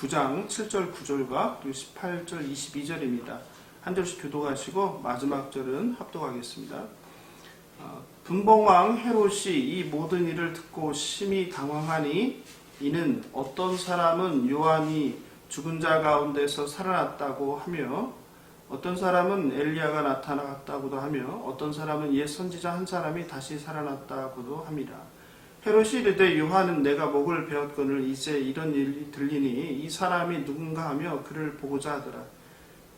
9장 7절 9절과 그리고 18절 22절입니다. 한 절씩 교독하시고 마지막 절은 합독하겠습니다. 어, 분봉왕 헤롯이 이 모든 일을 듣고 심히 당황하니 이는 어떤 사람은 요한이 죽은 자 가운데서 살아났다고 하며 어떤 사람은 엘리야가 나타났다고도 하며 어떤 사람은 옛 선지자 한 사람이 다시 살아났다고도 합니다. 헤롯이 이르되 요한은 내가 목을 베었거늘 이제 이런 일이 들리니 이 사람이 누군가 하며 그를 보고자 하더라.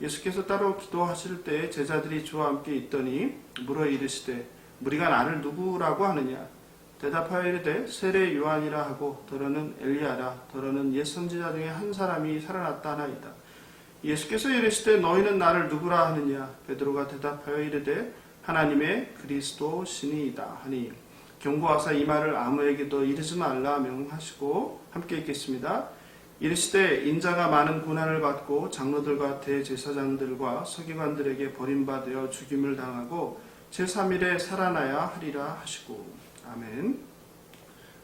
예수께서 따로 기도하실 때 제자들이 주와 함께 있더니 물어 이르시되 우리가 나를 누구라고 하느냐 대답하여 이르되 세례 요한이라 하고 더러는 엘리야라 더러는 옛 선지자 중에 한 사람이 살아났다 하나이다. 예수께서 이르시되 너희는 나를 누구라 하느냐 베드로가 대답하여 이르되 하나님의 그리스도 신이다 하니 경고하사 이 말을 아무에게도 이르지 말라 명하시고 함께 읽겠습니다. 이르시되 인자가 많은 고난을 받고 장로들과 대제사장들과 서기관들에게 버림받아 죽임을 당하고 제3일에 살아나야 하리라 하시고 아멘.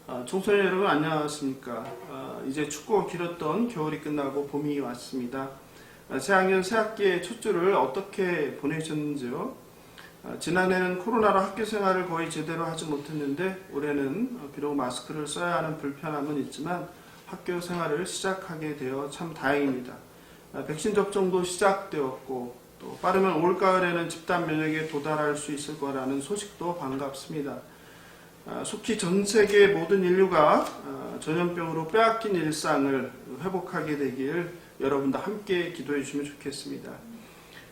아, 청소년 여러분 안녕하십니까? 아, 이제 춥고 길었던 겨울이 끝나고 봄이 왔습니다. 아, 새학년 새학기의 첫 주를 어떻게 보내셨는지요? 아, 지난해는 코로나로 학교 생활을 거의 제대로 하지 못했는데 올해는 어, 비록 마스크를 써야 하는 불편함은 있지만 학교 생활을 시작하게 되어 참 다행입니다. 아, 백신 접종도 시작되었고 또 빠르면 올가을에는 집단 면역에 도달할 수 있을 거라는 소식도 반갑습니다. 아, 속히 전 세계 모든 인류가 아, 전염병으로 빼앗긴 일상을 회복하게 되길 여러분도 함께 기도해 주시면 좋겠습니다.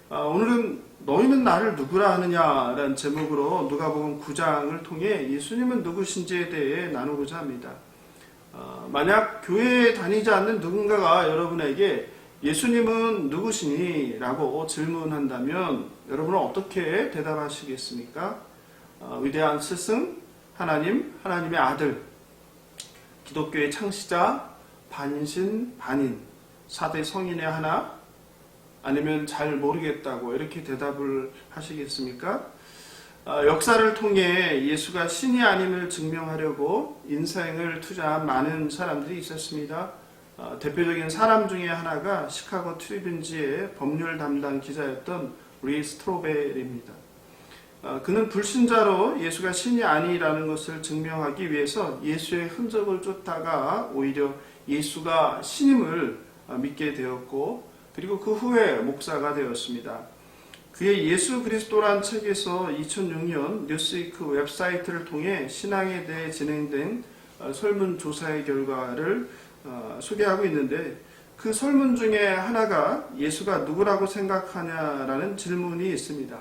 아, 오늘은 너희는 나를 누구라 하느냐라는 제목으로 누가복음 9장을 통해 예수님은 누구신지에 대해 나누고자 합니다. 아, 만약 교회에 다니지 않는 누군가가 여러분에게 예수님은 누구시니? 라고 질문한다면 여러분은 어떻게 대답하시겠습니까? 아, 위대한 스승, 하나님, 하나님의 아들, 기독교의 창시자, 반신, 반인, 사대 성인의 하나, 아니면 잘 모르겠다고 이렇게 대답을 하시겠습니까? 아, 역사를 통해 예수가 신이 아님을 증명하려고 인생을 투자한 많은 사람들이 있었습니다. 아, 대표적인 사람 중에 하나가 시카고 트리뷴지의 법률 담당 기자였던 리 스트로벨입니다. 아, 그는 불신자로 예수가 신이 아니라는 것을 증명하기 위해서 예수의 흔적을 쫓다가 오히려 예수가 신임을 아, 믿게 되었고 그리고 그 후에 목사가 되었습니다. 그의 예수 그리스도란 책에서 2006년 뉴스위크 웹사이트를 통해 신앙에 대해 진행된 어, 설문조사의 결과를 어, 소개하고 있는데 그 설문 중에 하나가 예수가 누구라고 생각하냐라는 질문이 있습니다.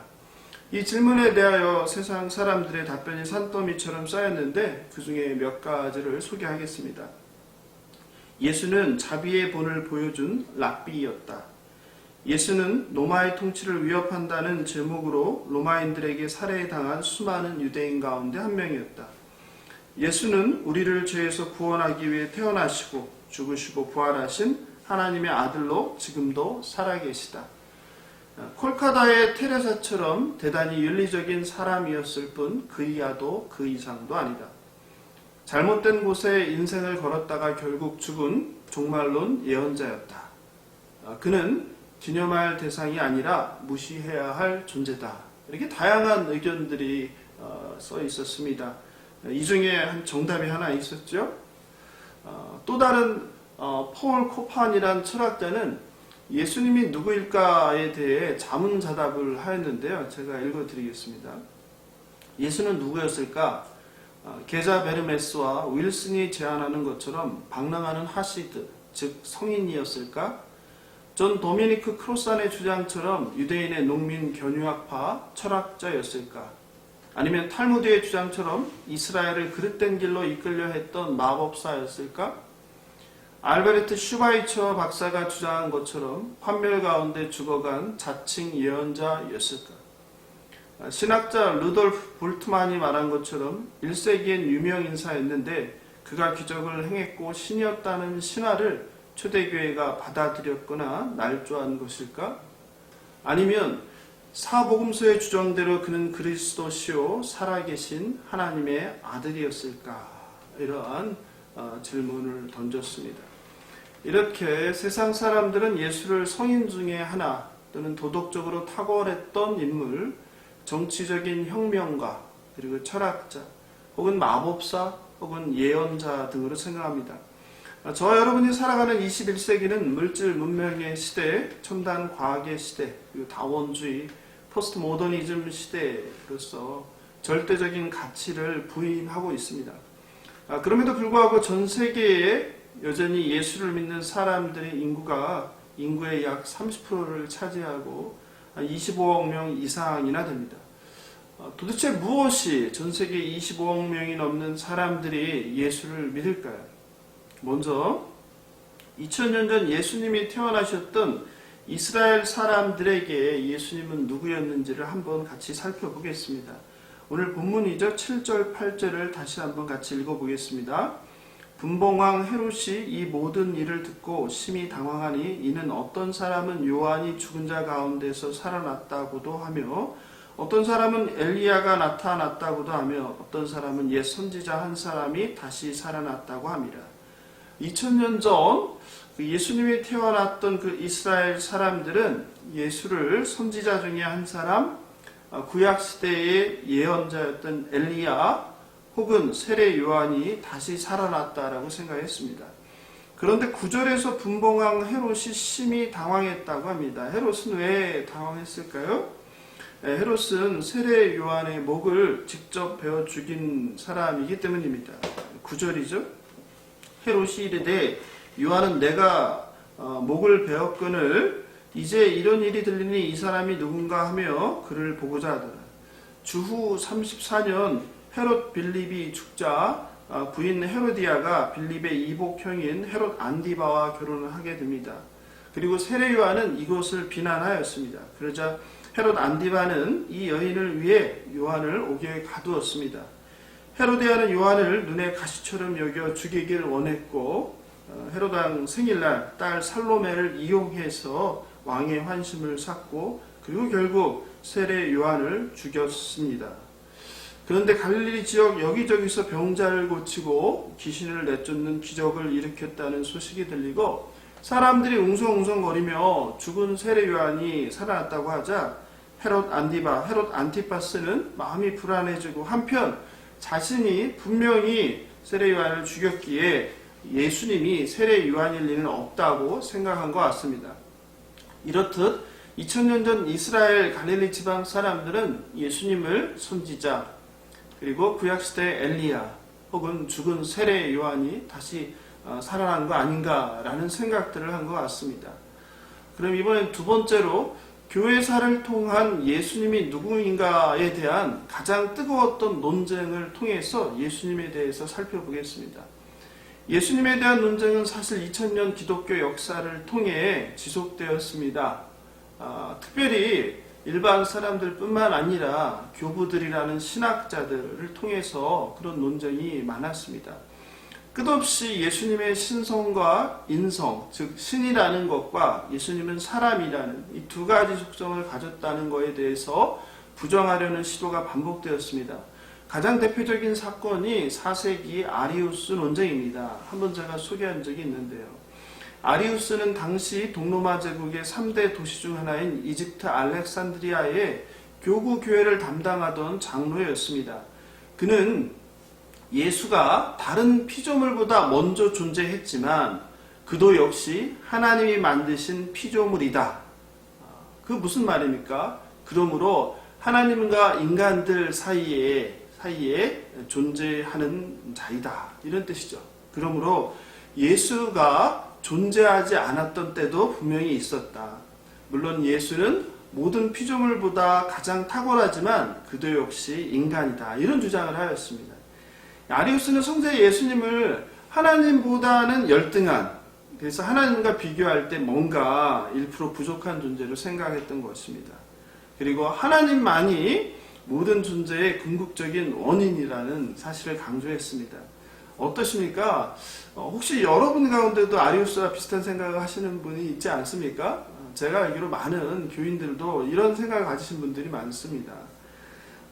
이 질문에 대하여 세상 사람들의 답변이 산더미처럼 쌓였는데 그 중에 몇 가지를 소개하겠습니다. 예수는 자비의 본을 보여준 랍비였다. 예수는 로마의 통치를 위협한다는 제목으로 로마인들에게 살해당한 수많은 유대인 가운데 한 명이었다. 예수는 우리를 죄에서 구원하기 위해 태어나시고 죽으시고 부활하신 하나님의 아들로 지금도 살아계시다. 콜카다의 테레사처럼 대단히 윤리적인 사람이었을 뿐 그 이하도 그 이상도 아니다. 잘못된 곳에 인생을 걸었다가 결국 죽은 종말론 예언자였다. 아, 그는 기념할 대상이 아니라 무시해야 할 존재다. 이렇게 다양한 의견들이 어, 써 있었습니다. 이 중에 한 정답이 하나 있었죠. 어, 또 다른 어, 폴 코판이란 철학자는 예수님이 누구일까에 대해 자문자답을 하였는데요. 제가 읽어드리겠습니다. 예수는 누구였을까? 어, 게자 베르메스와 윌슨이 제안하는 것처럼 방랑하는 하시드, 즉 성인이었을까? 존 도미니크 크로산의 주장처럼 유대인의 농민 견유학파 철학자였을까? 아니면 탈무드의 주장처럼 이스라엘을 그릇된 길로 이끌려 했던 마법사였을까? 알베르트 슈바이처 박사가 주장한 것처럼 환멸 가운데 죽어간 자칭 예언자였을까? 신학자 루돌프 볼트만이 말한 것처럼 1세기엔 유명 인사였는데 그가 기적을 행했고 신이었다는 신화를 초대교회가 받아들였거나 날조한 것일까? 아니면 사복음서의 주장대로 그는 그리스도시요 살아계신 하나님의 아들이었을까? 이러한 어, 질문을 던졌습니다. 이렇게 세상 사람들은 예수를 성인 중에 하나 또는 도덕적으로 탁월했던 인물, 정치적인 혁명가, 그리고 철학자, 혹은 마법사, 혹은 예언자 등으로 생각합니다. 저와 여러분이 살아가는 21세기는 물질 문명의 시대, 첨단 과학의 시대, 그리고 다원주의, 포스트 모더니즘 시대로서 절대적인 가치를 부인하고 있습니다. 아, 그럼에도 불구하고 전 세계에 여전히 예수를 믿는 사람들의 인구가 인구의 약 30%를 차지하고 한 25억 명 이상이나 됩니다. 어, 도대체 무엇이 전 세계 25억 명이 넘는 사람들이 예수를 믿을까요? 먼저 2000년 전 예수님이 태어나셨던 이스라엘 사람들에게 예수님은 누구였는지를 한번 같이 살펴보겠습니다. 오늘 본문이죠. 7절, 8절을 다시 한번 같이 읽어보겠습니다. 분봉왕 헤롯이 이 모든 일을 듣고 심히 당황하니 이는 어떤 사람은 요한이 죽은 자 가운데서 살아났다고도 하며 어떤 사람은 엘리야가 나타났다고도 하며 어떤 사람은 옛 선지자 한 사람이 다시 살아났다고 함이라. 2000년 전그 예수님이 태어났던 그 이스라엘 사람들은 예수를 선지자 중에 한 사람, 어, 구약 시대의 예언자였던 엘리야 혹은 세례 요한이 다시 살아났다라고 생각했습니다. 그런데 구절에서 분봉왕 헤롯이 심히 당황했다고 합니다. 헤롯은 왜 당황했을까요? 예, 헤롯은 세례 요한의 목을 직접 베어 죽인 사람이기 때문입니다. 구절이죠. 헤롯이 이르되 요한은 내가 어, 목을 베었거늘 이제 이런 일이 들리니 이 사람이 누군가 하며 그를 보고자 하더라. 주후 34년 헤롯 빌립이 죽자 어, 부인 헤로디아가 빌립의 이복형인 헤롯 안디바와 결혼을 하게 됩니다. 그리고 세례 요한은 이것을 비난하였습니다. 그러자 헤롯 안디바는 이 여인을 위해 요한을 옥에 가두었습니다. 헤로디아는 요한을 눈에 가시처럼 여겨 죽이길 원했고 어, 헤로당 생일날 딸 살로메를 이용해서 왕의 환심을 샀고 그리고 결국 세례 요한을 죽였습니다. 그런데 갈릴리 지역 여기저기서 병자를 고치고 귀신을 내쫓는 기적을 일으켰다는 소식이 들리고 사람들이 웅성웅성거리며 죽은 세례 요한이 살아났다고 하자 헤롯 안디바, 헤롯 안티파스는 마음이 불안해지고 한편 자신이 분명히 세례 요한을 죽였기에 예수님이 세례 요한일 리는 없다고 생각한 것 같습니다. 이렇듯 2000년 전 이스라엘 갈릴리 지방 사람들은 예수님을 선지자 그리고 구약시대 엘리야 혹은 죽은 세례 요한이 다시 어, 살아난 거 아닌가라는 생각들을 한 것 같습니다. 그럼 이번엔 두 번째로 교회사를 통한 예수님이 누구인가에 대한 가장 뜨거웠던 논쟁을 통해서 예수님에 대해서 살펴보겠습니다. 예수님에 대한 논쟁은 사실 2000년 기독교 역사를 통해 지속되었습니다. 아, 특별히 일반 사람들뿐만 아니라 교부들이라는 신학자들을 통해서 그런 논쟁이 많았습니다. 끝없이 예수님의 신성과 인성, 즉 신이라는 것과 예수님은 사람이라는 이 두 가지 속성을 가졌다는 것에 대해서 부정하려는 시도가 반복되었습니다. 가장 대표적인 사건이 4세기 아리우스 논쟁입니다. 한번 제가 소개한 적이 있는데요. 아리우스는 당시 동로마 제국의 3대 도시 중 하나인 이집트 알렉산드리아의 교구 교회를 담당하던 장로였습니다. 그는 예수가 다른 피조물보다 먼저 존재했지만 그도 역시 하나님이 만드신 피조물이다. 그 무슨 말입니까? 그러므로 하나님과 인간들 사이에 사이에 존재하는 자이다. 이런 뜻이죠. 그러므로 예수가 존재하지 않았던 때도 분명히 있었다. 물론 예수는 모든 피조물보다 가장 탁월하지만 그도 역시 인간이다. 이런 주장을 하였습니다. 아리우스는 성자 예수님을 하나님보다는 열등한 그래서 하나님과 비교할 때 뭔가 1% 부족한 존재로 생각했던 것입니다. 그리고 하나님만이 모든 존재의 궁극적인 원인이라는 사실을 강조했습니다. 어떠십니까? 어, 혹시 여러분 가운데도 아리우스와 비슷한 생각을 하시는 분이 있지 않습니까? 제가 알기로 많은 교인들도 이런 생각을 가지신 분들이 많습니다.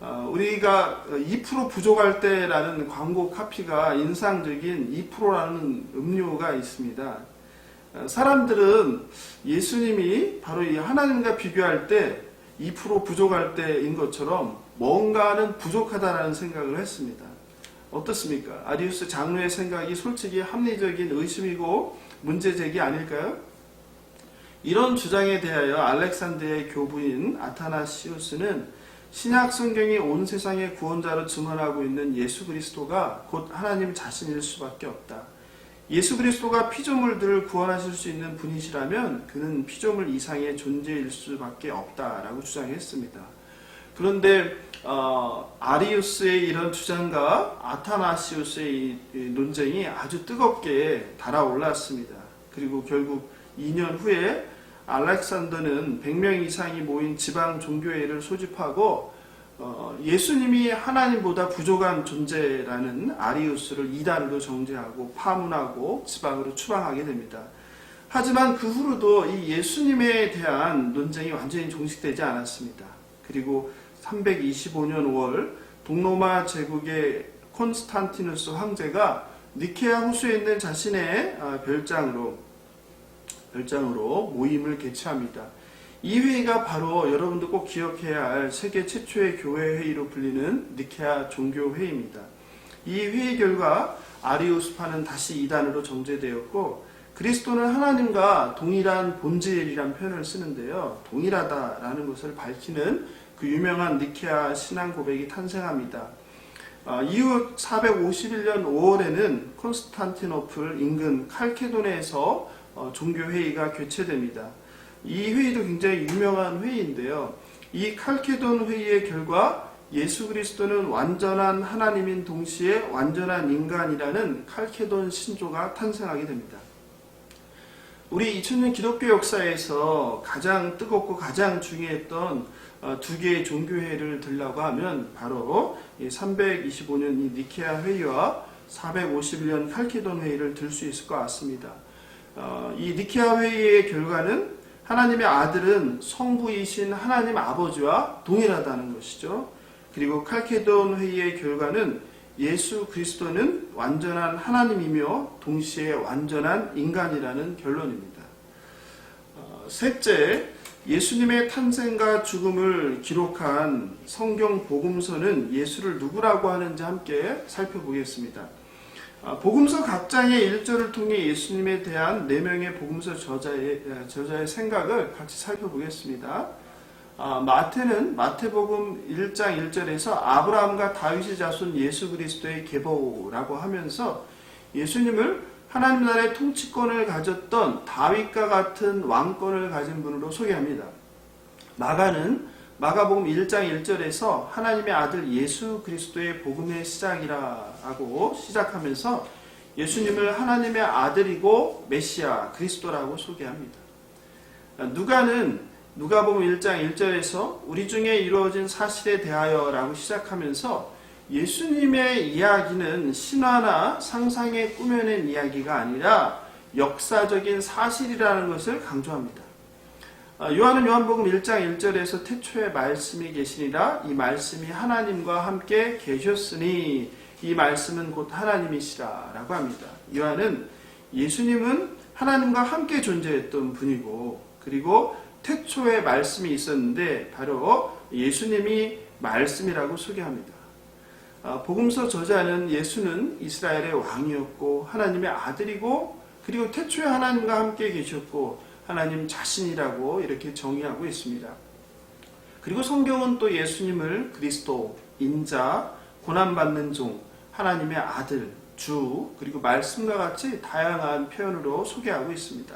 어, 우리가 2% 부족할 때라는 광고 카피가 인상적인 2%라는 음료가 있습니다. 어, 사람들은 예수님이 바로 이 하나님과 비교할 때 2% 부족할 때인 것처럼 뭔가는 부족하다라는 생각을 했습니다. 어떻습니까? 아리우스 장로의 생각이 솔직히 합리적인 의심이고 문제 제기 아닐까요? 이런 주장에 대하여 알렉산드의 교부인 아타나시우스는 신약 성경이 온 세상의 구원자로 증언하고 있는 예수 그리스도가 곧 하나님 자신일 수밖에 없다. 예수 그리스도가 피조물들을 구원하실 수 있는 분이시라면 그는 피조물 이상의 존재일 수밖에 없다라고 주장했습니다. 그런데 어, 아리우스의 이런 주장과 아타나시우스의 논쟁이 아주 뜨겁게 달아올랐습니다. 그리고 결국 2년 후에 알렉산더는 100명 이상이 모인 지방 종교회를 소집하고 어, 예수님이 하나님보다 부족한 존재라는 아리우스를 이단으로 정죄하고 파문하고 지방으로 추방하게 됩니다. 하지만 그 후로도 이 예수님에 대한 논쟁이 완전히 종식되지 않았습니다. 그리고 325년 5월 동로마 제국의 콘스탄티누스 황제가 니케아 호수에 있는 자신의 아, 별장으로 별장으로 모임을 개최합니다. 이 회의가 바로 여러분도 꼭 기억해야 할 세계 최초의 교회 회의로 불리는 니케아 종교 회의입니다. 이 회의 결과 아리우스파는 다시 이단으로 정제되었고 그리스도는 하나님과 동일한 본질이란 표현을 쓰는데요. 동일하다라는 것을 밝히는 그 유명한 니케아 신앙 고백이 탄생합니다. 어, 이후 451년 5월에는 콘스탄티노플 인근 칼케도네에서 어, 종교회의가 개최됩니다. 이 회의도 굉장히 유명한 회의인데요. 이 칼케돈 회의의 결과 예수 그리스도는 완전한 하나님인 동시에 완전한 인간이라는 칼케돈 신조가 탄생하게 됩니다. 우리 2000년 기독교 역사에서 가장 뜨겁고 가장 중요했던 어, 두 개의 종교회를 들라고 하면 바로 325년 이 니케아 회의와 451년 칼케돈 회의를 들 수 있을 것 같습니다. 어, 이 니케아 회의의 결과는 하나님의 아들은 성부이신 하나님 아버지와 동일하다는 것이죠. 그리고 칼케돈 회의의 결과는 예수 그리스도는 완전한 하나님이며 동시에 완전한 인간이라는 결론입니다. 어, 셋째, 예수님의 탄생과 죽음을 기록한 성경 복음서는 예수를 누구라고 하는지 함께 살펴보겠습니다. 아, 복음서 각 장의 일절을 통해 예수님에 대한 네 명의 복음서 저자의 저자의 생각을 같이 살펴보겠습니다. 아, 마태는 마태복음 1장 1절에서 아브라함과 다윗의 자손 예수 그리스도의 계보라고 하면서 예수님을 하나님 나라의 통치권을 가졌던 다윗과 같은 왕권을 가진 분으로 소개합니다. 마가는 마가복음 1장 1절에서 하나님의 아들 예수 그리스도의 복음의 시작이라고 시작하면서 예수님을 하나님의 아들이고 메시아 그리스도라고 소개합니다. 누가는 누가복음 1장 1절에서 우리 중에 이루어진 사실에 대하여라고 시작하면서 예수님의 이야기는 신화나 상상에 꾸며낸 이야기가 아니라 역사적인 사실이라는 것을 강조합니다. 아, 요한은 요한복음 1장 1절에서 태초에 말씀이 계시니라 이 말씀이 하나님과 함께 계셨으니 이 말씀은 곧 하나님이시라 라고 합니다. 요한은 예수님은 하나님과 함께 존재했던 분이고 그리고 태초에 말씀이 있었는데 바로 예수님이 말씀이라고 소개합니다. 아, 복음서 저자는 예수는 이스라엘의 왕이었고 하나님의 아들이고 그리고 태초에 하나님과 함께 계셨고 하나님 자신이라고 이렇게 정의하고 있습니다. 그리고 성경은 또 예수님을 그리스도, 인자, 고난받는 종, 하나님의 아들, 주, 그리고 말씀과 같이 다양한 표현으로 소개하고 있습니다.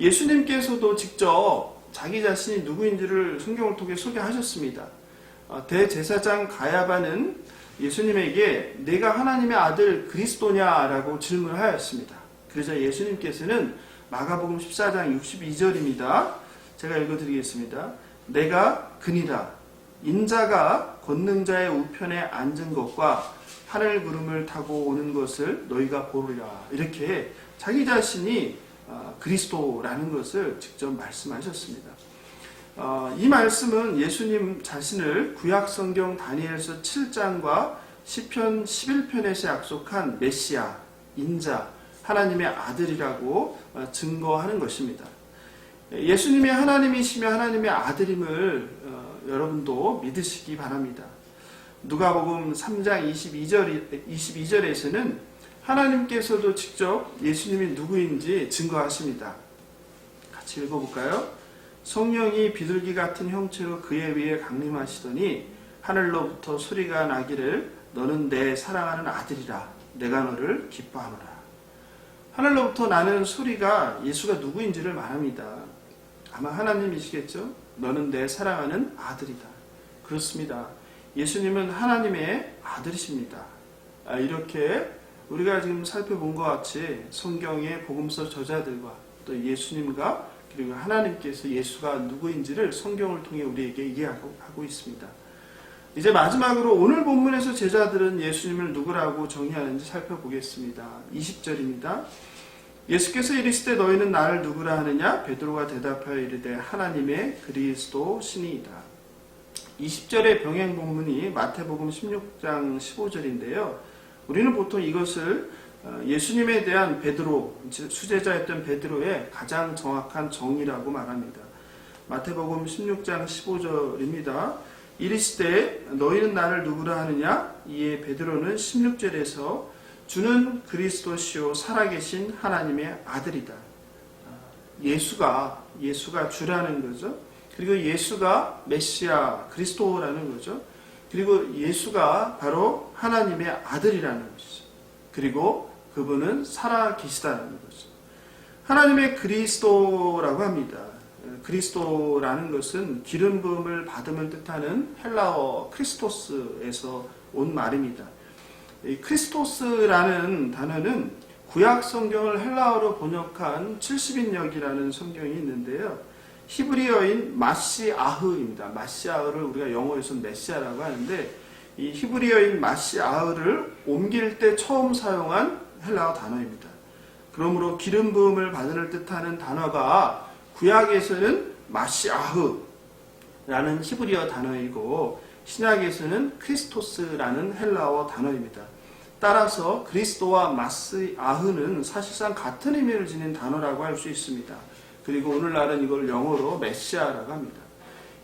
예수님께서도 직접 자기 자신이 누구인지를 성경을 통해 소개하셨습니다. 어, 대제사장 가야바는 예수님에게 내가 하나님의 아들 그리스도냐라고 질문하였습니다. 그러자 예수님께서는 마가복음 14장 62절입니다. 제가 읽어드리겠습니다. 내가 그니라 인자가 권능자의 우편에 앉은 것과 하늘 구름을 타고 오는 것을 너희가 보리라 이렇게 자기 자신이 어, 그리스도라는 것을 직접 말씀하셨습니다. 어, 이 말씀은 예수님 자신을 구약성경 다니엘서 7장과 시편 11편에서 약속한 메시아, 인자, 하나님의 아들이라고 어, 증거하는 것입니다. 예수님이 하나님이시며 하나님의 아들임을 어, 여러분도 믿으시기 바랍니다. 누가복음 3장 22절 22절에서는 하나님께서도 직접 예수님이 누구인지 증거하십니다. 같이 읽어볼까요? 성령이 비둘기 같은 형체로 그의 위에 강림하시더니 하늘로부터 소리가 나기를 너는 내 사랑하는 아들이라 내가 너를 기뻐하노라. 하늘로부터 나는 소리가 예수가 누구인지를 말합니다. 아마 하나님이시겠죠? 너는 내 사랑하는 아들이다. 그렇습니다. 예수님은 하나님의 아들이십니다. 아, 이렇게 우리가 지금 살펴본 것 같이 성경의 복음서 저자들과 또 예수님과 그리고 하나님께서 예수가 누구인지를 성경을 통해 우리에게 이해하고 하고 있습니다. 이제 마지막으로 오늘 본문에서 제자들은 예수님을 누구라고 정의하는지 살펴보겠습니다. 20절입니다. 예수께서 이르시되 너희는 나를 누구라 하느냐 베드로가 대답하여 이르되 하나님의 그리스도 신이이다. 20절의 병행 본문이 마태복음 16장 15절인데요. 우리는 보통 이것을 어, 예수님에 대한 베드로 수제자였던 베드로의 가장 정확한 정의라고 말합니다. 마태복음 16장 15절입니다. 이르시되 너희는 나를 누구라 하느냐 이에 베드로는 16절에서 주는 그리스도시요 살아계신 하나님의 아들이다. 예수가 예수가 주라는 거죠. 그리고 예수가 메시아 그리스도라는 거죠. 그리고 예수가 바로 하나님의 아들이라는 것이죠. 그리고 그분은 살아 계시다는 거죠. 하나님의 그리스도라고 합니다. 그리스도라는 것은 기름 부음을 받음을 뜻하는 헬라어 크리스토스에서 온 말입니다. 이 크리스토스라는 단어는 구약 성경을 헬라어로 번역한 70인역이라는 성경이 있는데요. 히브리어인 마시아흐입니다. 마시아흐를 우리가 영어에서 메시아라고 하는데 이 히브리어인 마시아흐를 옮길 때 처음 사용한 헬라어 단어입니다. 그러므로 기름 부음을 받을 뜻하는 단어가 구약에서는 마시아흐라는 히브리어 단어이고 신약에서는 크리스토스라는 헬라어 단어입니다. 따라서 그리스도와 마스아흐는 사실상 같은 의미를 지닌 단어라고 할 수 있습니다. 그리고 오늘날은 이걸 영어로 메시아라고 합니다.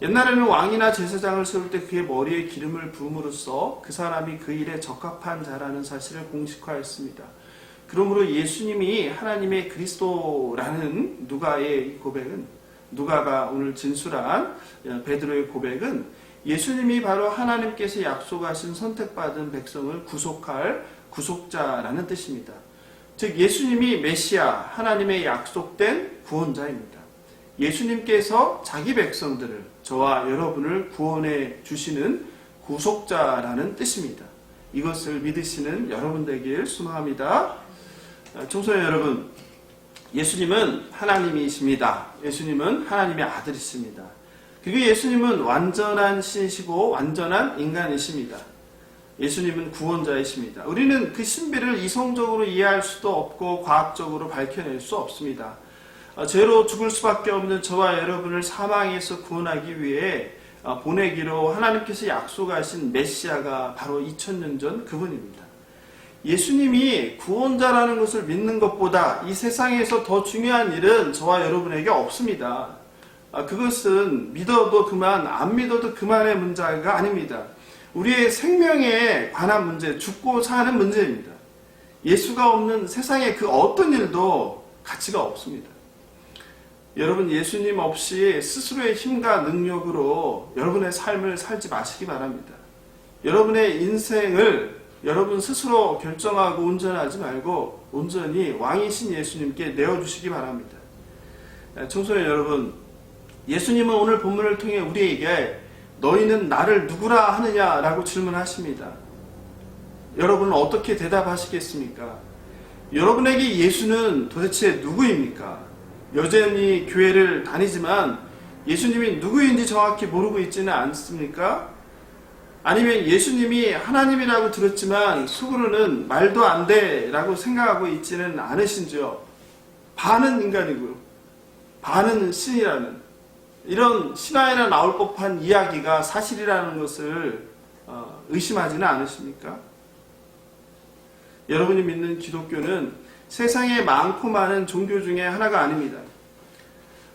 옛날에는 왕이나 제사장을 세울 때 그의 머리에 기름을 부음으로써 그 사람이 그 일에 적합한 자라는 사실을 공식화했습니다. 그러므로 예수님이 하나님의 그리스도라는 누가의 고백은 누가가 오늘 진술한 베드로의 고백은 예수님이 바로 하나님께서 약속하신 선택받은 백성을 구속할 구속자라는 뜻입니다. 즉 예수님이 메시아 하나님의 약속된 구원자입니다. 예수님께서 자기 백성들을 저와 여러분을 구원해 주시는 구속자라는 뜻입니다. 이것을 믿으시는 여러분 되길 소망합니다. 청소년 여러분, 예수님은 하나님이십니다. 예수님은 하나님의 아들이십니다. 그리고 예수님은 완전한 신이시고 완전한 인간이십니다. 예수님은 구원자이십니다. 우리는 그 신비를 이성적으로 이해할 수도 없고 과학적으로 밝혀낼 수 없습니다. 어, 죄로 죽을 수밖에 없는 저와 여러분을 사망에서 구원하기 위해 어, 보내기로 하나님께서 약속하신 메시아가 바로 2000년 전 그분입니다. 예수님이 구원자라는 것을 믿는 것보다 이 세상에서 더 중요한 일은 저와 여러분에게 없습니다. 아, 그것은 믿어도 그만, 안 믿어도 그만의 문제가 아닙니다. 우리의 생명에 관한 문제, 죽고 사는 문제입니다. 예수가 없는 세상의 그 어떤 일도 가치가 없습니다. 여러분, 예수님 없이 스스로의 힘과 능력으로 여러분의 삶을 살지 마시기 바랍니다. 여러분의 인생을 여러분 스스로 결정하고 운전하지 말고 온전히 왕이신 예수님께 내어주시기 바랍니다. 청소년 여러분, 예수님은 오늘 본문을 통해 우리에게 너희는 나를 누구라 하느냐라고 질문하십니다. 여러분은 어떻게 대답하시겠습니까? 여러분에게 예수는 도대체 누구입니까? 여전히 교회를 다니지만 예수님이 누구인지 정확히 모르고 있지는 않습니까? 아니면 예수님이 하나님이라고 들었지만 속으로는 말도 안 돼라고 생각하고 있지는 않으신지요? 반은 인간이고요. 반은 신이라는 이런 신화에나 나올 법한 이야기가 사실이라는 것을 어, 의심하지는 않으십니까? 여러분이 믿는 기독교는 세상에 많고 많은 종교 중에 하나가 아닙니다.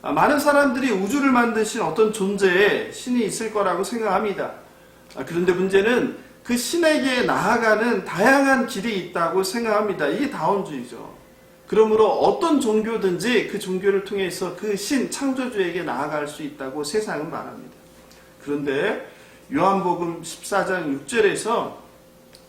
아, 많은 사람들이 우주를 만드신 어떤 존재에 신이 있을 거라고 생각합니다. 아, 그런데 문제는 그 신에게 나아가는 다양한 길이 있다고 생각합니다. 이게 다원주의죠. 그러므로 어떤 종교든지 그 종교를 통해서 그 신, 창조주에게 나아갈 수 있다고 세상은 말합니다. 그런데 요한복음 14장 6절에서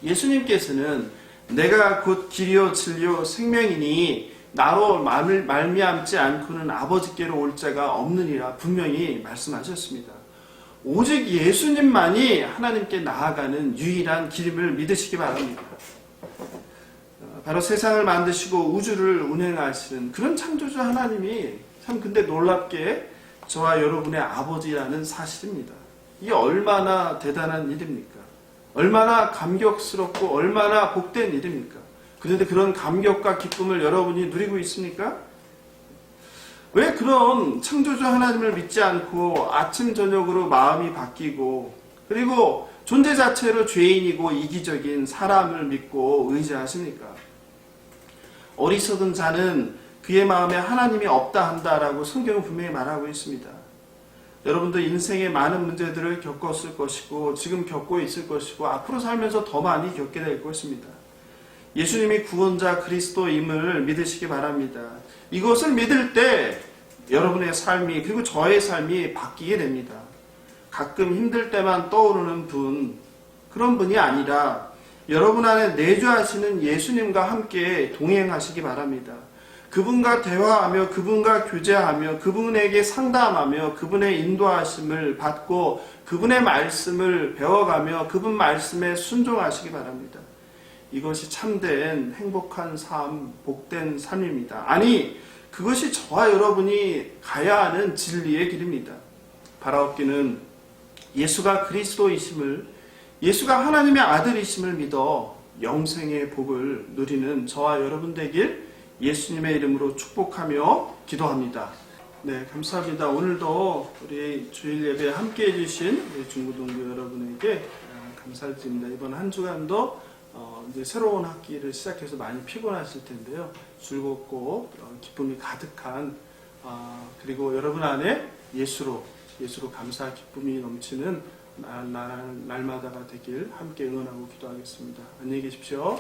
예수님께서는 내가 곧 길이요 진리요 생명이니 나로 말- 말미암지 않고는 아버지께로 올 자가 없느니라 분명히 말씀하셨습니다. 오직 예수님만이 하나님께 나아가는 유일한 길임을 믿으시기 바랍니다. 어, 바로 세상을 만드시고 우주를 운행하시는 그런 창조주 하나님이 참 근데 놀랍게 저와 여러분의 아버지라는 사실입니다. 이게 얼마나 대단한 일입니까? 얼마나 감격스럽고 얼마나 복된 일입니까? 그런데 그런 감격과 기쁨을 여러분이 누리고 있습니까? 왜 그런 창조주 하나님을 믿지 않고 아침 저녁으로 마음이 바뀌고 그리고 존재 자체로 죄인이고 이기적인 사람을 믿고 의지하십니까? 어리석은 자는 그의 마음에 하나님이 없다 한다라고 성경은 분명히 말하고 있습니다. 여러분도 인생의 많은 문제들을 겪었을 것이고 지금 겪고 있을 것이고 앞으로 살면서 더 많이 겪게 될 것입니다. 예수님이 구원자 그리스도임을 믿으시기 바랍니다. 이것을 믿을 때 여러분의 삶이 그리고 저의 삶이 바뀌게 됩니다. 가끔 힘들 때만 떠오르는 분 그런 분이 아니라 여러분 안에 내주하시는 예수님과 함께 동행하시기 바랍니다. 그분과 대화하며 그분과 교제하며 그분에게 상담하며 그분의 인도하심을 받고 그분의 말씀을 배워가며 그분 말씀에 순종하시기 바랍니다. 이것이 참된 행복한 삶, 복된 삶입니다. 아니, 그것이 저와 여러분이 가야 하는 진리의 길입니다. 바라옵기는 예수가 그리스도이심을, 예수가 하나님의 아들이심을 믿어 영생의 복을 누리는 저와 여러분 되길 예수님의 이름으로 축복하며 기도합니다. 네, 감사합니다. 오늘도 우리 주일 예배 함께 해주신 중고등부 여러분에게 아, 감사를 드립니다. 이번 한 주간도 어, 이제 새로운 학기를 시작해서 많이 피곤하실 텐데요. 즐겁고 어, 기쁨이 가득한 아, 그리고 여러분 안에 예수로 예수로 감사 기쁨이 넘치는 날, 날, 날마다가 되길 함께 응원하고 기도하겠습니다. 안녕히 계십시오.